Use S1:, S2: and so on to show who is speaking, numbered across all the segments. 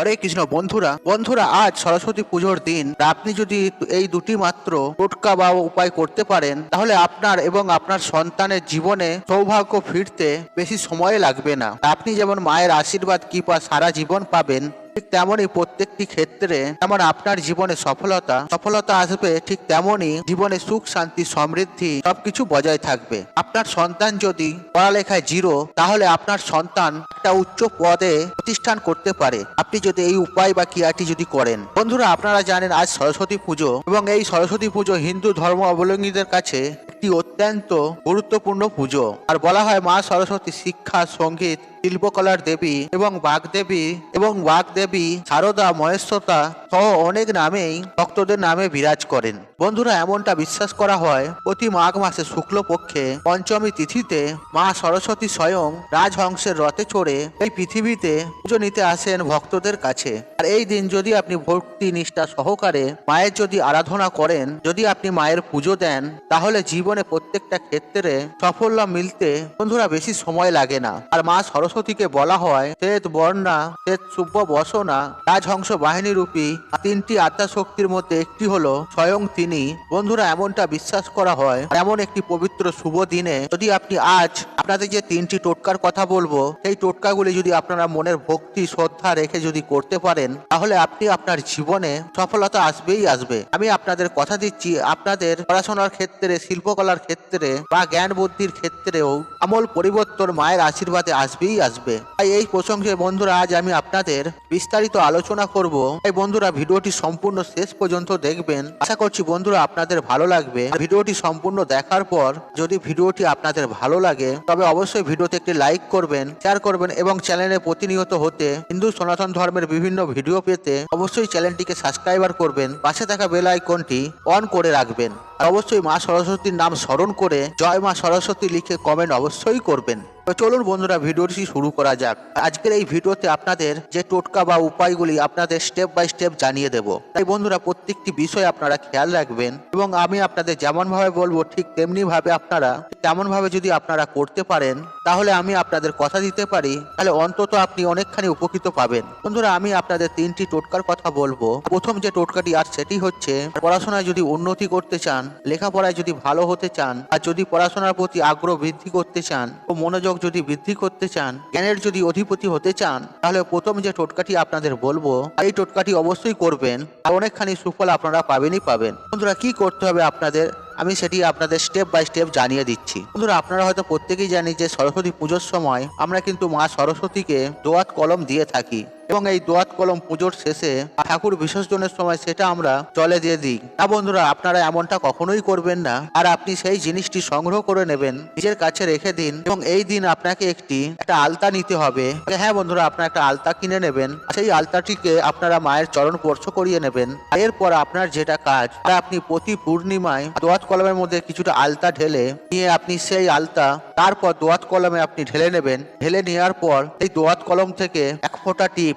S1: হরে কৃষ্ণ, বন্ধুরা বন্ধুরা, আজ সরস্বতী পুজোর দিন। আপনি যদি এই দুটি মাত্র টোটকা বা উপায় করতে পারেন, তাহলে আপনার এবং আপনার সন্তানের জীবনে সৌভাগ্য ফিরতে বেশি সময় লাগবে না। আপনি যেমন মায়ের আশীর্বাদ, কৃপা সারা জীবন পাবেন ঠিক তেমনই প্রত্যেকটি ক্ষেত্রে যেমন আপনার জীবনে সফলতা সফলতা আসবে ঠিক তেমনই জীবনে সুখ, শান্তি, সমৃদ্ধি সবকিছু বজায় থাকবে। আপনার সন্তান যদি পড়ালেখায় জিরো, তাহলে আপনার সন্তান একটা উচ্চ পদে প্রতিষ্ঠান করতে পারে। আপনি যদি এই উপায় বা ক্রিয়াটি যদি করেন। বন্ধুরা, আপনারা জানেন আজ সরস্বতী পুজো এবং এই সরস্বতী পুজো হিন্দু ধর্ম অবলম্বীদের কাছে একটি অত্যন্ত গুরুত্বপূর্ণ পুজো। আর বলা হয় মা সরস্বতী শিক্ষা, সংগীত শিল্পকলার দেবী এবং বাগদেবী এবং বাগদেবী, সারদা মহেশ্বতা সহ অনেক নামেই ভক্তদের নামে বিরাজ করেন। বন্ধুরা, এমনটা বিশ্বাস করা হয়, প্রতি মাঘ মাসে শুক্লপক্ষে পঞ্চমী তিথিতে মা সরস্বতী স্বয়ং রাজহংসের রথে চড়ে এই পৃথিবীতে পুজো নিতে আসেন ভক্তদের কাছে। আর এই দিন যদি আপনি ভক্তি নিষ্ঠা সহকারে মায়ের যদি আরাধনা করেন, যদি আপনি মায়ের পুজো দেন, তাহলে জীবনে প্রত্যেকটা ক্ষেত্রে সাফল্য মিলতে বন্ধুরা বেশি সময় লাগে না। আর মা সরস্বতীকে বলা হয়, শ্বেত বর্ণা, শ্বেত শুভ বসনা রাজহংস বাহিনী রূপী তিনটি আত্মা শক্তির মধ্যে একটি হলো স্বয়ং তিনি। বন্ধুরা, এমনটা বিশ্বাস করা হয় এমন একটি পবিত্র শুভ দিনে যদি আপনি আজ আপনাদের যে তিনটি টোটকার কথা বলব, সেই টোটকাগুলি যদি আপনারা মনের ভক্তি, শ্রদ্ধা রেখে যদি করতে পারেন, তাহলে আপনি আপনার জীবনে সফলতা আসবেই আসবে। আমি আপনাদের কথা দিচ্ছি, আপনাদের পড়াশোনার ক্ষেত্রে, শিল্পকলার ক্ষেত্রে বা জ্ঞান বুদ্ধির ক্ষেত্রেও আমল পরিবর্তন মায়ের আশীর্বাদে আসবেই আসবে। তাই এই প্রসঙ্গে বন্ধুরা, আজ আমি আপনাদের বিস্তারিত আলোচনা করব। তাই বন্ধুরা, ভিডিওটি সম্পূর্ণ শেষ পর্যন্ত দেখবেন। আশা করছি বন্ধুরা, আপনাদের ভালো লাগবে। ভিডিওটি সম্পূর্ণ দেখার পর যদি ভিডিওটি আপনাদের ভালো লাগে, তবে অবশ্যই ভিডিওতে একটি লাইক করবেন, শেয়ার করবেন এবং চ্যানেলে প্রতিনিয়ত হতে হিন্দু সনাতন ধর্মের বিভিন্ন ভিডিও পেতে অবশ্যই চ্যানেলটিকে সাবস্ক্রাইবার করবেন, পাশে থাকা বেল আইকনটি অন করে রাখবেন। আর অবশ্যই মা সরস্বতীর নাম স্মরণ করে জয় মা সরস্বতী লিখে কমেন্ট অবশ্যই করবেন। তো চলুন বন্ধুরা, ভিডিওটি শুরু করা যাক। আজকের এই ভিডিওতে আপনাদের যে টোটকা বা উপায়গুলি আপনাদের স্টেপ বাই স্টেপ জানিয়ে দেব। তাই বন্ধুরা, প্রত্যেকটি বিষয় আপনারা খেয়াল রাখবেন এবং আমি আপনাদের যেমনভাবে বলব, ঠিক তেমনিভাবে আপনারা, তেমনভাবে যদি আপনারা করতে পারেন তাহলে আমি আপনাদের কথা দিতে পারি? তাহলে অন্তত আপনি অনেকখানি উপকৃত পাবেন। বন্ধুরা, আমি আপনাদের তিনটি টোটকার কথা বলব। প্রথম যে টোটকাটি আর সেটি হচ্ছে, পড়াশোনায় যদি উন্নতি করতে চান, লেখাপড়ায় যদি ভালো হতে চান, আর যদি পড়াশোনার প্রতি আগ্রহ বৃদ্ধি করতে চান, ও মনোযোগ যদি বৃদ্ধি করতে চান, জ্ঞানের যদি অধিপতি হতে চান, তাহলে প্রথম যে টোটকাটি আপনাদের বলব, এই টোটকাটি অবশ্যই করবেন, আর অনেকখানি সুফল আপনারা পাবেনই পাবেন। বন্ধুরা, কি করতে হবে আপনাদের? আমি সেটি আপনাদের স্টেপ বাই স্টেপ জানিয়ে দিচ্ছি। বন্ধুরা, আপনারা হয়তো প্রত্যেকেই জানি যে সরস্বতী পুজোর সময় আমরা কিন্তু মা সরস্বতীকে দোয়াত কলম দিয়ে থাকি। এবং এই দোয়াত কলম পুজোর শেষে ঠাকুর বিসর্জনের সময় সেটা আমরা জলে দিয়ে দিই। না বন্ধুরা, আপনারা এমনটা কখনোই করবেন না। আর আপনি সেই জিনিসটি সংগ্রহ করে নেবেন, নিজের কাছে রেখে দিন এবং এই দিন আপনাকে একটি, একটা আলতা নিতে হবে। হ্যাঁ বন্ধুরা, আপনার একটা আলতা কিনে নেবেন। সেই আলতাটিকে আপনারা মায়ের চরণ স্পর্শ করিয়ে নেবেন। এরপর আপনার যেটা কাজ, তা আপনি প্রতি পূর্ণিমায় দোয়াত কলমের মধ্যে কিছুটা আলতা ঢেলে নিয়ে আপনি সেই আলতা, তারপর দোয়াত কলমে আপনি ঢেলে নেবেন। ঢেলে নেওয়ার পর এই দোয়াত কলম থেকে এক ফোঁটা টিপ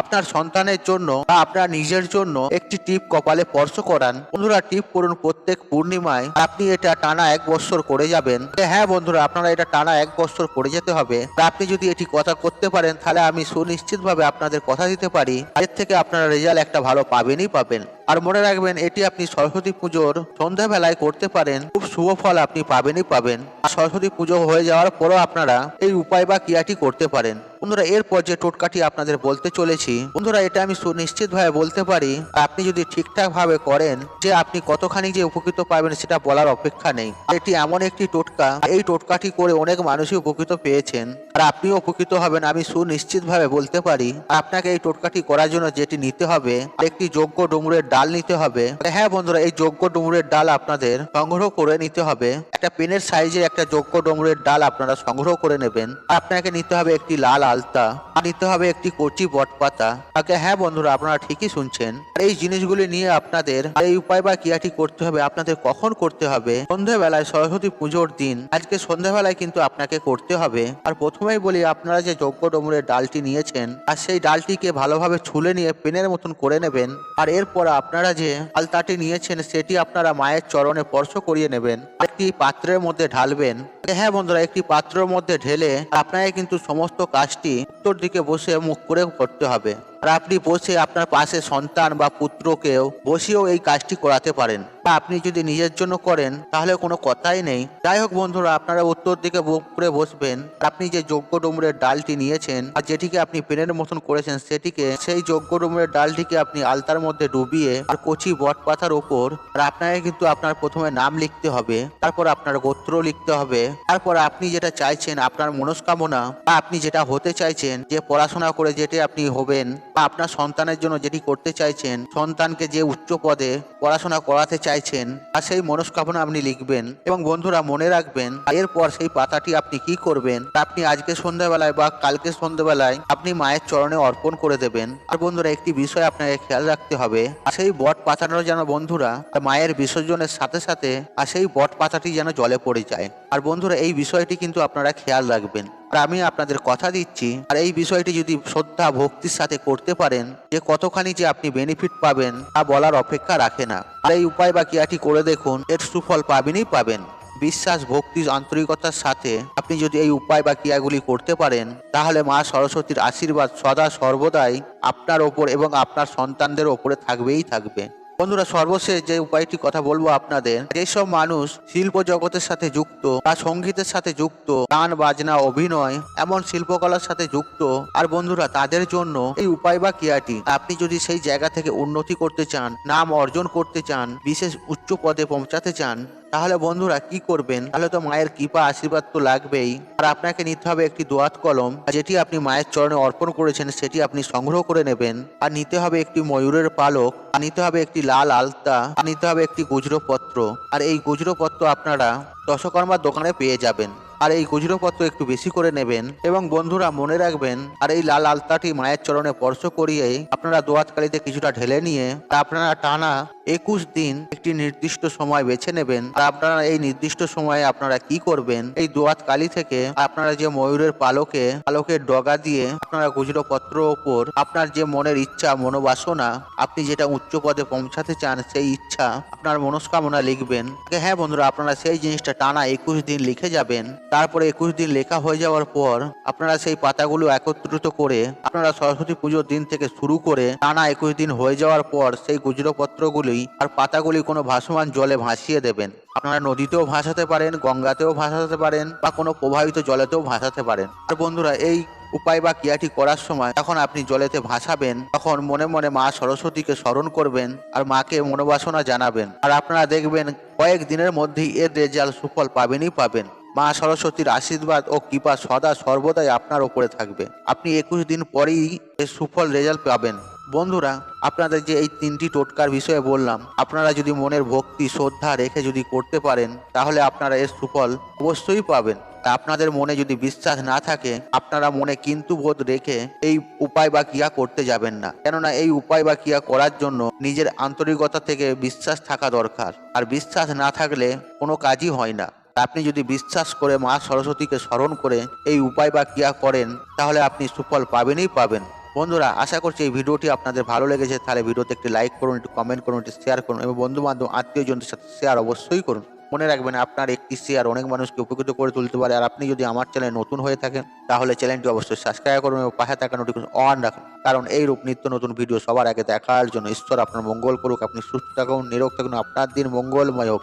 S1: আপনার সন্তানের জন্য বা আপনার নিজের জন্য একটি টিপ কপালে স্পর্শ করান। বন্ধুরা, টিপ করুন প্রত্যেক পূর্ণিমায়। আপনি এটা টানা এক বছর করে যাবেন। হ্যাঁ বন্ধুরা, আপনারা এটা টানা এক বছর করে যেতে হবে। আপনি যদি এটি কথা করতে পারেন, তাহলে আমি সুনিশ্চিত ভাবে আপনাদের কথা দিতে পারি। এর থেকে আপনারা রেজাল্ট একটা ভালো পাবেনই পাবেন। আর মনে রাখবেন, এটি আপনি সরস্বতী পুজোর সন্ধ্যাবেলায় করতে পারেন। খুব শুভ ফল আপনি পাবেনই পাবেন। আর সরস্বতী পুজো হয়ে যাওয়ার পরও আপনারা এই উপায় বা ক্রিয়াটি করতে পারেন। বন্ধুরা, এরপর যে টোটকাটি আপনাদের বলতে চলেছি বন্ধুরা, এটা আমি সুনিশ্চিত ভাবে বলতে পারি, আপনি যদি ঠিকঠাক ভাবে করেন যে আপনি কতখানি যে উপকৃত পাবেন সেটা বলার অপেক্ষা নেই। এটি এমন একটি টোটকা, এই টোটকাটি করে অনেক মানুষই উপকৃত পেয়েছেন। আর আপনিও উপকৃত হবেন, আমি সুনিশ্চিত ভাবে বলতে পারি, আপনাকে এই টোটকাটি করার জন্য যেটি নিতে হবে একটি যোগ্য ডুমুরের ডাল নিতে হবে। হ্যাঁ বন্ধুরা, এই যোগ্য ডুমুরের ডাল আপনাদের সংগ্রহ করে নিতে হবে। একটা পেনের সাইজের একটা যোগ্য ডুমুরের ডাল আপনারা সংগ্রহ করে নেবেন। আপনাকে নিতে হবে একটি লাল আলতা নিতে হবে একটি কচি বটপাতা আগে হ্যাঁ বন্ধুরা, আপনারা ঠিকই শুনছেন। আর এই জিনিসগুলি নিয়ে আপনাদের এই উপায় বা ক্রিয়াটি করতে হবে, আপনাদের কখন করতে হবে? সন্ধ্যাবেলায় সরস্বতী পুজোর দিন, আজকে সন্ধ্যাবেলায় কিন্তু আপনাকে করতে হবে। আর প্রথমেই বলি, আপনারা যে যজ্ঞ ডমরের ডালটি নিয়েছেন, আর সেই ডালটিকে ভালোভাবে ছুলে নিয়ে পেনের মতন করে নেবেন। আর এরপর আপনারা যে আলতাটি নিয়েছেন, সেটি আপনারা মায়ের চরণে স্পর্শ করিয়ে নেবেন। একটি পাত্রের মধ্যে ঢালবেন। হ্যাঁ বন্ধুরা, একটি পাত্রের মধ্যে ঢেলে আপনাকে কিন্তু সমস্ত কাজটি উত্তর দিকে বসে মুখ করে করতে হবে। হবে আর আপনি বসে আপনার পাশে সন্তান বা পুত্রকেও বসিয়েও এই কাজটি করাতে পারেন। বা আপনি যদি নিজের জন্য করেন, তাহলে কোনো কথাই নেই। যাই হোক বন্ধুরা, আপনারা উত্তর দিকে মুখ করে বসবেন। আপনি যে যজ্ঞ ডুমুরের ডালটি নিয়েছেন আর যেটিকে আপনি পেনের মতন করেছেন, সেটিকে সেই যোগ্য ডুমুরের ডালটিকে আপনি আলতার মধ্যে ডুবিয়ে আর কচি বট পাতার ওপর আর আপনাকে কিন্তু আপনার প্রথমে নাম লিখতে হবে, তারপর আপনার গোত্র লিখতে হবে, তারপর আপনি যেটা চাইছেন, আপনার মনস্কামনা বা আপনি যেটা হতে চাইছেন, যে পড়াশোনা করে যেটি আপনি হবেন বা আপনার সন্তানের জন্য যেটি করতে চাইছেন, সন্তানকে যে উচ্চ পদে পড়াশোনা করাতে চাইছেন আর সেই মনস্কামনা আপনি লিখবেন এবং বন্ধুরা মনে রাখবেন, এরপর সেই পাতাটি আপনি কি করবেন আপনি আজকে সন্ধ্যাবেলায় বা কালকে সন্ধ্যাবেলায় আপনি মায়ের চরণে অর্পণ করে দেবেন। আর বন্ধুরা, একটি বিষয় আপনাকে খেয়াল রাখতে হবে, আর সেই বট পাতাটা যেন বন্ধুরা মায়ের বিসর্জনের সাথে সাথে, আর সেই বট পাতাটি যেন জলে পড়ে যায়। আর বন্ধুরা, এই বিষয়টি কিন্তু আপনারা খেয়াল রাখবেন। আর আমি আপনাদের কথা দিচ্ছি, আর এই বিষয়টি যদি শ্রদ্ধা, ভক্তির সাথে করতে পারেন, যে কতখানি যে আপনি বেনিফিট পাবেন, তা বলার অপেক্ষা রাখে না। আর এই উপায় বা ক্রিয়াটি করে দেখুন, এর সুফল পাবেনই পাবেন। বিশ্বাস, ভক্তি, আন্তরিকতার সাথে আপনি যদি এই উপায় বা ক্রিয়াগুলি করতে পারেন, তাহলে মা সরস্বতীর আশীর্বাদ সদা সর্বদাই আপনার ওপর এবং আপনার সন্তানদের ওপরে থাকবেই থাকবে। বন্ধুরা, সর্বশেষ যে উপায়টি কথা বলব আপনাদের, যেসব মানুষ শিল্প জগতের সাথে যুক্ত বা সঙ্গীতের সাথে যুক্ত, গান, বাজনা, অভিনয়, এমন শিল্পকলার সাথে যুক্ত, আর বন্ধুরা, তাদের জন্য এই উপায় বা ক্রিয়াটি, আপনি যদি সেই জায়গা থেকে উন্নতি করতে চান, নাম অর্জন করতে চান, বিশেষ উচ্চ পদে পৌঁছাতে চান তাহলে বন্ধুরা কি করবেন? তাহলে তো মায়ের কৃপা, আশীর্বাদ তো লাগবেই। আর আপনাকে নিতে হবে একটি দোয়াত কলম যেটি আপনি মায়ের চরণে অর্পণ করেছেন, সেটি আপনি সংগ্রহ করে নেবেন। আর নিতে হবে একটি ময়ূরের পালক, আর নিতে হবে একটি লাল আলতা, আর নিতে হবে একটি গুজরপত্র। আর এই গুজরপত্র আপনারা দশকর্মার দোকানে পেয়ে যাবেন। আর এই গুজরপত্র একটু বেশি করে নেবেন এবং বন্ধুরা মনে রাখবেন, আর এই লাল আলতাটি মায়ের চরণে স্পর্শ করিয়ে আপনারা দোয়াতকালিতে কিছুটা ঢেলে নিয়ে আপনারা টানা একুশ দিন একটি নির্দিষ্ট সময় বেছে নেবেন। আর আপনারা এই নির্দিষ্ট সময়ে আপনারা কি করবেন? এই দোয়াত কালি থেকে আপনারা যে ময়ূরের পালকে, পালকের ডগা দিয়ে আপনারা গুজরপত্র ওপর আপনার যে মনের ইচ্ছা, মনোবাসনা, আপনি যেটা উচ্চ পদে পৌঁছাতে চান সেই ইচ্ছা, আপনার মনস্কামনা লিখবেন। হ্যাঁ বন্ধুরা, আপনারা সেই জিনিসটা টানা একুশ দিন লিখে যাবেন। তারপরে একুশ দিন লেখা হয়ে যাওয়ার পর আপনারা সেই পাতাগুলো একত্রিত করে আপনারা সরস্বতী পুজোর দিন থেকে শুরু করে টানা একুশ দিন হয়ে যাওয়ার পর সেই গুজরপত্রগুলি আর পাতাগুলি কোনো ভাসমান জলে ভাসিয়ে দেবেন। আপনারা নদীতেও ভাসাতে পারেন, গঙ্গাতেও ভাসাতে পারেন বা কোনো প্রবাহিত জলেতেও ভাসাতে পারেন। আর বন্ধুরা, এই উপায় বা ক্রিয়াটি করার সময় যখন আপনি জলেতে ভাসাবেন, তখন মনে মনে মা সরস্বতীকে স্মরণ করবেন আর মাকে মনোবাসনা জানাবেন। আর আপনারা দেখবেন কয়েক দিনের মধ্যেই এর রেজাল্ট সুফল পাবেনই পাবেন। মা সরস্বতীর আশীর্বাদ ও কৃপা সদা সর্বদাই আপনার ওপরে থাকবে। আপনি একুশ দিন পরেই এর সুফল রেজাল্ট পাবেন। বন্ধুরা, আপনাদের যে এই তিনটি টোটকার বিষয়ে বললাম, আপনারা যদি মনের ভক্তি, শ্রদ্ধা রেখে যদি করতে পারেন, তাহলে আপনারা এর সুফল অবশ্যই পাবেন। তা আপনাদের মনে যদি বিশ্বাস না থাকে, আপনারা মনে কিন্তু বোধ রেখে এই উপায় বা ক্রিয়া করতে যাবেন না। কেননা এই উপায় বা ক্রিয়া করার জন্য নিজের আন্তরিকতা থেকে বিশ্বাস থাকা দরকার। আর বিশ্বাস না থাকলে কোনো কাজই হয় না। আপনি যদি বিশ্বাস করে মা সরস্বতীকে স্মরণ করে এই উপায় বা ক্রিয়া করেন, তাহলে আপনি সুফল পাবেনই পাবেন। বন্ধুরা, আশা করছি এই ভিডিওটি আপনাদের ভালো লেগেছে। তাহলে ভিডিওতে একটি লাইক করুন, একটু কমেন্ট করুন, একটু শেয়ার করুন এবং বন্ধু বান্ধব আত্মীয় জনদের সাথে শেয়ার অবশ্যই করুন। মনে রাখবেন, আপনার একটি শেয়ার অনেক মানুষকে উপকৃত করে তুলতে পারে। আর আপনি যদি আমার চ্যানেল নতুন হয়ে থাকেন, তাহলে চ্যানেলটি অবশ্যই সাবস্ক্রাইব করুন এবং পাশে থাকা নোটিফিকেশন অন রাখুন। কারণ এই রূপ নিত্য নতুন ভিডিও সবার আগে দেখার জন্য ঈশ্বর আপনার মঙ্গল করুক, আপনি সুস্থ থাকুন, নিরোগ থাকুন, আপনার দিন মঙ্গলময় হোক।